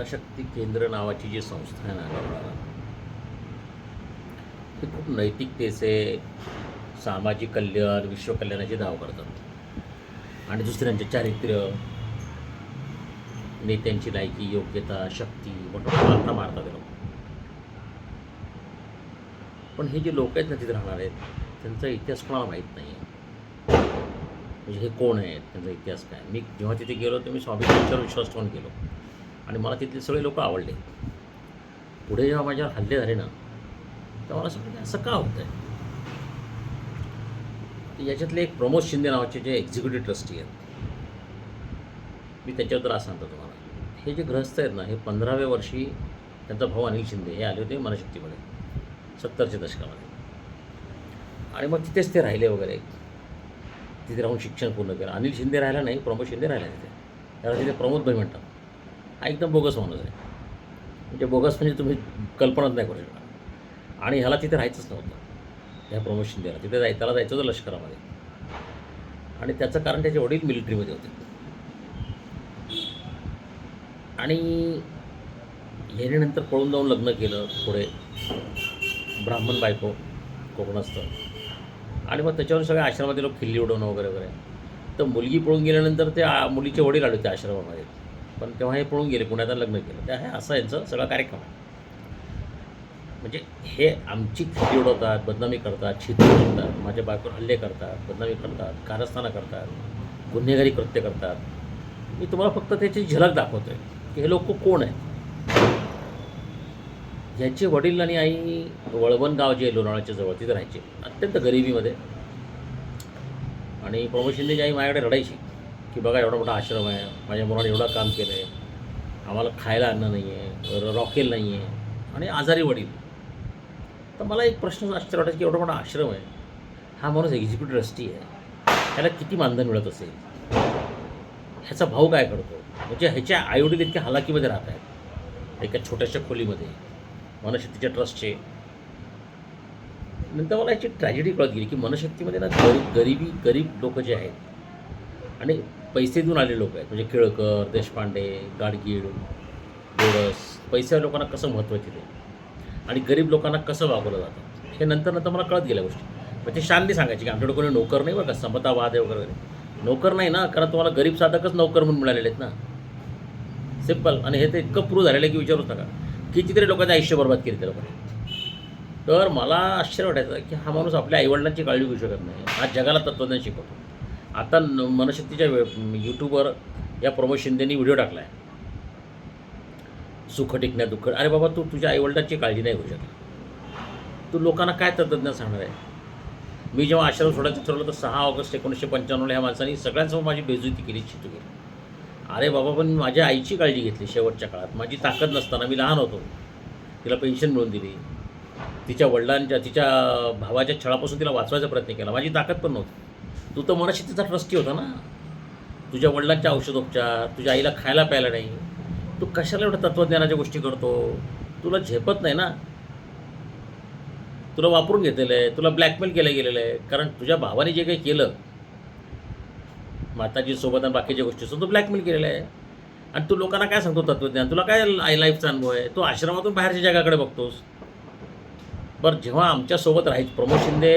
मनशक्ती केंद्र नावाची जी संस्था आहे ना ते खूप नैतिकतेचे सामाजिक कल्याण विश्वकल्याणाचे दाव करतात. आणि दुसऱ्यांचे चारित्र्य नेत्यांची लायकी योग्यता शक्ती मोठा मारतात लोक. पण हे जे लोक आहेत ना तिथे राहणार आहेत त्यांचा इतिहास कोणाला माहीत नाही आहे म्हणजे हे कोण आहेत? त्यांचा इतिहास काय? मी जेव्हा तिथे गेलो तर मी स्वामी विश्वास ठेवून गेलो. आणि मला तिथले सगळे लोक आवडले. पुढे जेव्हा माझ्यावर हल्ले झाले ना तेव्हा मला असं असं का होतं आहे याच्यातले एक प्रमोद शिंदे नावाचे जे एक्झिक्युटिव्ह ट्रस्टी आहेत मी त्याच्याबद्दल असं सांगतो तुम्हाला. हे जे ग्रहस्थ आहेत ना हे पंधराव्या वर्षी त्यांचा भाऊ अनिल शिंदे हे आले होते मनशक्तीमध्ये सत्तरच्या दशकामध्ये. आणि मग तिथेच ते राहिले वगैरे. तिथे राहून शिक्षण पूर्ण केलं. अनिल शिंदे राहिला नाही प्रमोद शिंदे राहिला तिथे. त्याला तिथे प्रमोद भाई म्हणतात. हा एकदम बोगस माणूस आहे. म्हणजे बोगस म्हणजे तुम्ही कल्पनाच नाही करू शकणार. आणि ह्याला तिथे राहायचंच नव्हतं. ह्या प्रमोशन द्यायला. तिथे जाय त्याला जायचं होतं लष्करामध्ये. आणि त्याचं कारण त्याचे वडील मिलिटरीमध्ये होते. आणि ह्याने नंतर पळून जाऊन लग्न केलं पुढे. ब्राह्मण बायको कोकणस्थ. आणि मग त्याच्यावर सगळ्या आश्रमातील लोक खिल्ली उडवणं वगैरे वगैरे. तर मुलगी पळून गेल्यानंतर ते मुलीचे वडील आले होते आश्रमामध्ये. पण तेव्हा हे पळून गेले पुण्यात लग्न केलं. त्या हे असं यांचं सगळा कार्यक्रम आहे. म्हणजे हे आमची खिल्ली उडवतात बदनामी करतात छिद्र करतात माझ्या बायकोवर हल्ले करतात बदनामी करतात कारस्थाना करतात गुन्हेगारी कृत्य करतात. मी तुम्हाला फक्त त्याची झलक दाखवतोय की हे लोक कोण आहेत. ह्याचे वडील आणि आई वळवण गाव जे लोणावळ्याच्या जवळ तिथे राहायचे. अत्यंत गरिबीमध्ये. आणि प्रमोद शिंदेची आई माझ्याकडे रडायची. की बघा एवढा मोठा आश्रम आहे. माझ्या मुलाने एवढं काम केलं आहे आम्हाला खायला अन्न नाही आहे रॉकेल नाही आहे आणि आजारी वडील. तर मला एक प्रश्न आश्चर्य वाटायचं की एवढा मोठा आश्रम आहे. हा माणूस एक्झिक्युटिव्ह ट्रस्टी आहे. ह्याला किती मानधन मिळत असेल? ह्याचा भाऊ काय करतो? म्हणजे ह्याच्या आईवडील इतक्या हालाकीमध्ये राहत आहेत. एका छोट्याशा खोलीमध्ये. मनशक्तीच्या ट्रस्टचे नंतर मला याची ट्रॅजेडी कळत गेली की मनशक्तीमध्ये ना गरीब गरिबी गरीब लोक जे आहेत. आणि पैसे देऊन आलेले लोक आहेत. म्हणजे केळकर देशपांडे गाडगीळ गोरस पैसे लोकांना कसं महत्त्व आहे तिथे? आणि गरीब लोकांना कसं वागवलं जातं? हे नंतर नंतर मला कळत गेल्या गोष्टी. पण ते शांती सांगायची की आमच्याकडे कोणी नोकर नाही बरं का समतावाद आहे वगैरे नोकर नाही ना कारण तुम्हाला गरीब साधकच नोकर म्हणून मिळालेले आहेत ना. सिंपल आणि हे ते इतकं प्रूव्ह झालेलं आहे की विचारूच नका. कितीतरी लोकांचं आयुष्य बर्बाद केली त्या लोकांनी. तर मला आश्चर्य वाटायचं की हा माणूस आपल्या आईवडिलांची काळजी घेऊ शकत नाही. हा जगाला तत्त्वज्ञान शिकवतो. आता न मनशक्तीच्या वे यूट्यूबवर या प्रमोद शिंदेनी व्हिडिओ टाकला आहे सुख टिकण्या दुःख. अरे बाबा तू तुझ्या आईवडिलांची काळजी नाही घेऊ शकत. तू लोकांना काय तत्त्वज्ञान सांगणार आहे? मी जेव्हा आश्रम सोडायचं ठरवलं तर सहा ऑगस्ट एकोणीसशे पंच्याण्णवला ह्या माणसाने सगळ्यांसमोर माझी बेजुती केली चितू केली. अरे बाबा पण मी माझ्या आईची काळजी घेतली शेवटच्या काळात. माझी ताकद नसताना मी लहान होतो. तिला पेन्शन मिळवून दिली. तिच्या वडिलांच्या तिच्या भावाच्या छळापासून तिला वाचवायचा प्रयत्न केला. माझी ताकद पण नव्हती. तू तर मनशक्तीचा ट्रस्टी होता ना? तुझ्या वडिलांचे औषधोपचार तुझ्या आईला खायला प्यायला नाही. तू कशाला एवढं तत्त्वज्ञानाच्या गोष्टी करतो? तुला झेपत नाही ना? तुला वापरून घेतलेलं आहे तुला ब्लॅकमेल केलं गेलेलं आहे. कारण तुझ्या भावाने जे काही केलं माताजीसोबत आणि बाकीच्या गोष्टीसोबत तू ब्लॅकमेल केलेलं आहे. आणि तू लोकांना काय सांगतो तत्त्वज्ञान तुला काय आय लाईफचा अनुभव आहे? तू आश्रमातून बाहेरच्या जगाकडे बघतोस. बरं जेव्हा आमच्यासोबत राहायचं प्रमोद शिंदे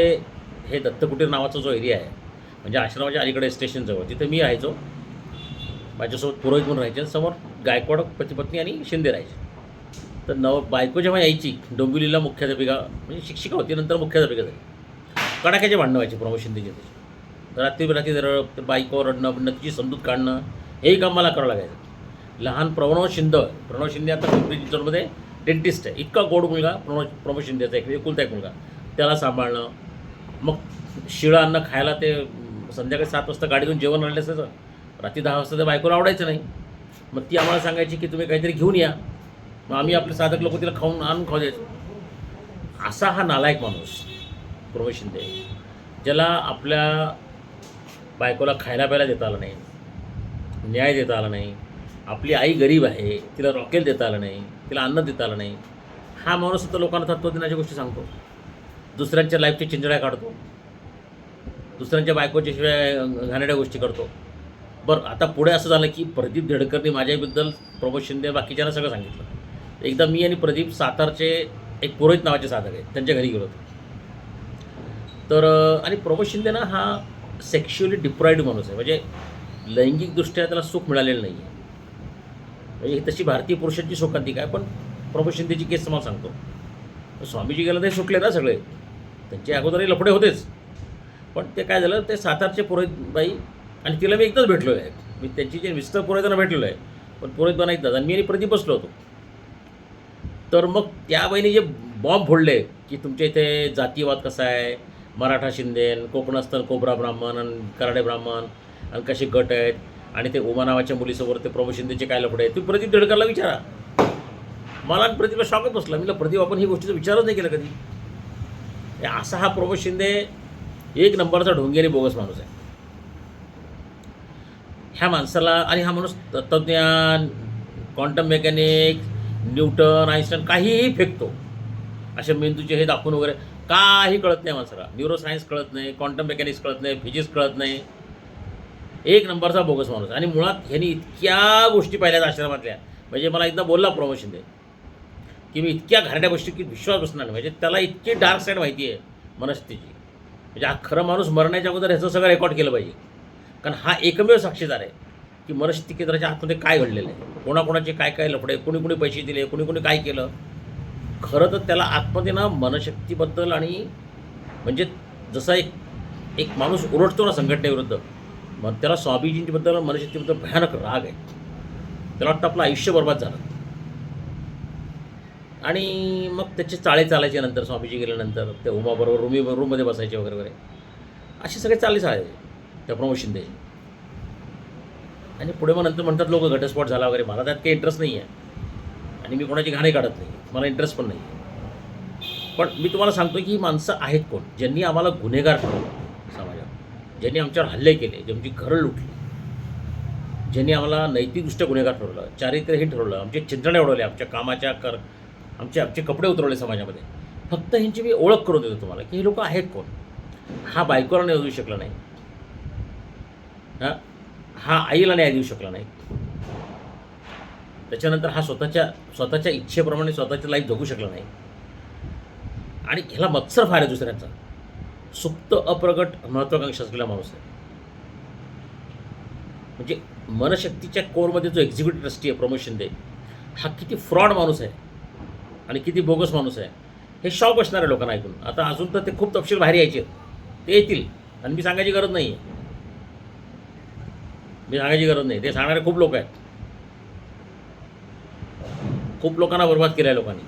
हे दत्तकुटीर नावाचा जो एरिया आहे म्हणजे आश्रमाच्या अलीकडे स्टेशनजवळ तिथे मी राहायचो. माझ्यासोबत पुरोहित म्हणून राहायचे समोर गायकवाड पतीपत्नी आणि शिंदे राहायचे. तर नव बायको जेव्हा यायची डोंबिवलीला मुख्याध्यापिका म्हणजे शिक्षिका होती नंतर मुख्याध्यापिका झाली. कडाक्याचे भांडणं व्हायचे प्रमोद शिंदेचे. त्याचे रात्री रात्री जर बायको रडणं बिडणं समजूत काढणं हेही काम मला करावं लागायचं. लहान प्रणव शिंदे प्रणव शिंदे आता पिंपरी चिंचवडमध्ये डेंटिस्ट आहे. इतका गोड मुलगा प्रणव प्रमोद शिंदेचा एक एकुलता एक मुलगा. त्याला सांभाळणं. मग शिळं अन्न खायला ते संध्याकाळी सात वाजता गाडीतून जेवण आणलं असं रात्री दहा वाजता त्या बायकोला आवडायचं नाही. मग ती आम्हाला सांगायची की तुम्ही काहीतरी घेऊन या. मग आम्ही आपले साधक लोक तिला खाऊन आणून खाऊ द्यायचो. असा हा नालायक माणूस प्रमोद शिंदे ज्याला आपल्या बायकोला खायला प्यायला देता आलं नाही न्याय देता आला नाही आपली आई गरीब आहे तिला रॉकेल देता आलं नाही तिला अन्न देता आलं नाही. हा माणूस तर लोकांना तत्त्वज्ञानाच्या गोष्टी सांगतो. दुसऱ्यांच्या लाईफच्या चिंजड्या काढतो. दुसऱ्यांच्या बायकोच्या शिवाय घाणेड्या गोष्टी करतो. बरं आता पुढे असं झालं की प्रदीप धडकरने माझ्याबद्दल प्रमोद शिंदे बाकीच्यांना सगळं सांगितलं. एकदा मी आणि प्रदीप सातारचे एक पुरोहित नावाचे साधक आहेत त्यांच्या घरी गेलो होतो. तर आणि प्रमोद शिंदे ना हा सेक्शुअली डिप्राईड माणूस आहे. म्हणजे लैंगिकदृष्ट्या त्याला सुख मिळालेलं नाही आहे म्हणजे तशी भारतीय पुरुषांची शोकांतिका आहे पण प्रमोद शिंदेची केस तुम्हाला सांगतो. स्वामीजी गेला ते सुटले ना सगळे. त्यांचे अगोदरही लफडे होतेच. पण ते काय झालं ते सातारचे पुरोहित बाई आणि तिला मी एकदाच भेटलो आहे मी त्यांची जे विस्तर पुरोहितांना भेटलेलो आहे पण पुरोहित बना एकदाच. आणि मी आणि प्रदीप बसलो होतो. तर मग त्या बाईने जे बॉम्ब फोडले की तुमच्या इथे जातीयवाद कसा आहे? मराठा शिंदेन कोकणस्थन कोबरा ब्राह्मण आणि कराडे ब्राह्मण आणि कसे गट आहेत? आणि ते उमा नावाच्या मुलीसमोर ते प्रभू शिंदेचे काय लफडे आहेत? तुम्ही प्रदीप देडकरला विचारा. मला आणि प्रदीपला शॉकच बसला. मी प्रदीप आपण ही गोष्टीचा विचारच नाही केला कधी? हे असा हा प्रभू शिंदे एक नंबरचा ढोंगेरी बोगस माणूस आहे. ह्या माणसाला आणि हा माणूस तत्त्वज्ञान क्वांटम मेकॅनिक न्यूटन आईन्स्टाईन काहीही फेकतो. अशा मेंदूचे हे दाखवून वगैरे काही कळत नाही माणसाला. न्यूरो सायन्स कळत नाही क्वांटम मेकॅनिक्स कळत नाही फिजिक्स कळत नाही. एक नंबरचा बोगस माणूस आणि मुळात ह्यांनी इतक्या गोष्टी पाहिल्यात आश्रमातल्या. म्हणजे मला एकदा बोलला प्रमोशन दे. की मी इतक्या घाणेरड्या गोष्टी की विश्वास बसणार नाही. म्हणजे त्याला इतकी डार्क साईड माहिती आहे मनस्थितीची. म्हणजे हा खरं माणूस मरण्याच्या अगोदर ह्याचं सगळं रेकॉर्ड केलं पाहिजे. कारण हा एकमेव साक्षीदार आहे की मनस्थिती केंद्राच्या आतमध्ये काय घडलेलं आहे? कोणाकोणाचे काय काय लफडे कोणी कोणी पैसे दिले कोणी कोणी काय केलं? खरं तर त्याला आतमध्ये ना मनशक्तीबद्दल आणि म्हणजे जसा एक एक माणूस ओरडतो ना संघटनेविरुद्ध मग त्याला स्वामीजींबद्दल मनशक्तीबद्दल भयानक राग आहे. त्याला वाटतं आपलं आयुष्य बर्बाद झालं. आणि मग त्याचे चाळे चालायचे नंतर स्वामीजी गेल्यानंतर त्या उमाबरोबर रूमी रूममध्ये बसायचे वगैरे वगैरे. असे सगळे चाले चालायचे त्या प्रमोद शिंदे. आणि पुढे मग नंतर म्हणतात लोक घटस्फोट झाला वगैरे. मला त्यात काही इंटरेस्ट नाही आहे आणि मी कोणाची घाणे काढत नाही. मला इंटरेस्ट पण नाही पण मी तुम्हाला सांगतो की ही माणसं आहेत कोण? ज्यांनी आम्हाला गुन्हेगार ठरवलं समाजात. ज्यांनी आमच्यावर हल्ले केले ज्यांची घरं लुटली. ज्यांनी आम्हाला नैतिकदृष्ट्या गुन्हेगार ठरवलं चारित्र्यहीन ठरवलं आमचे चिंतणे उडवले आमच्या कामाच्या कर आमचे आमचे कपडे उतरवले समाजामध्ये. फक्त ह्यांची मी ओळख करून देतो तुम्हाला की हे लोक आहेत कोण? हा बायकोला नाही देऊ शकला नाही. हा? हा आईला न्याय देऊ शकला नाही. त्याच्यानंतर हा स्वतःच्या स्वतःच्या इच्छेप्रमाणे स्वतःची लाईफ जगू शकला नाही. आणि ह्याला मत्सर फार आहे दुसऱ्यांचा. सुप्त अप्रगट महत्वाकांक्षा असलेला माणूस आहे. म्हणजे मनशक्तीच्या कोरमध्ये जो एक्झिक्युटिव्ह ट्रस्टी आहे प्रमोशन दे हा किती फ्रॉड माणूस आहे. आणि किती बोगस माणूस आहे हे शॉक बसणार आहे लोकांना ऐकून. आता अजून तर ते खूप तपशील बाहेर यायचे. आहेत. ते येतील. आणि मी सांगायची गरज नाही आहे मी सांगायची गरज नाही. ते सांगणारे खूप लोक आहेत. खूप लोकांना बर्बाद केलं आहे लोकांनी.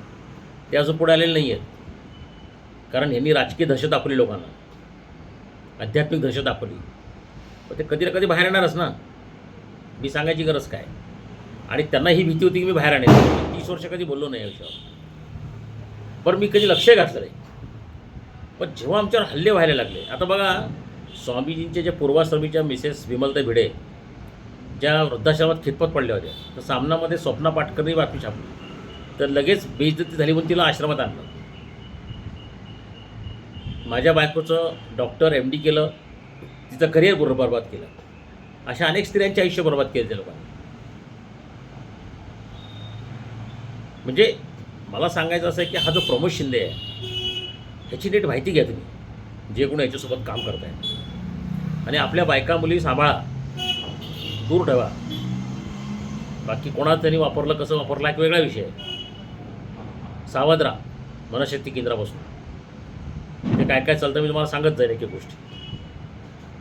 ते अजून पुढे आलेले नाही आहेत कारण यांनी राजकीय दहशत दाखवली लोकांना. आध्यात्मिक दहशत दाखवली. पण ते कधी ना कधी बाहेर येणारच ना. मी सांगायची गरज काय? आणि त्यांना ही भीती होती की मी बाहेर आणेल. तीस वर्ष कधी बोललो नाही या बरं मी कधी लक्ष घातलं नाही. पण जेव्हा आमच्यावर हल्ले व्हायला लागले आता बघा स्वामीजींच्या ज्या पूर्वाश्रमीच्या मिसेस विमलता भिडे ज्या वृद्धाश्रमात खितपत पडल्या होत्या तर सामनामध्ये स्वप्ना पाटकरनी बातमी छापली. तर लगेच बेइज्जती झाली म्हणून तिला आश्रमात आणलं. माझ्या बायकोचं डॉक्टर एम डी केलं तिचं करिअर बरोबर बर्बाद केलं. अशा अनेक स्त्रियांचे आयुष्य बर्बाद केले त्या लोकांनी. म्हणजे मला सांगायचं असं आहे की हा जो प्रमोद शिंदे आहे ह्याची नीट माहिती घ्या तुम्ही जे कोणी याच्यासोबत काम करत आहे आणि आपल्या बायका मुली सांभाळा दूर ठेवा. बाकी कोणात त्यांनी वापरलं कसं वापरलं एक वेगळा विषय आहे. सावध राहा मनशक्ती केंद्रापासून. ते काय काय चालतं मी तुम्हाला सांगत जाईल एक गोष्टी.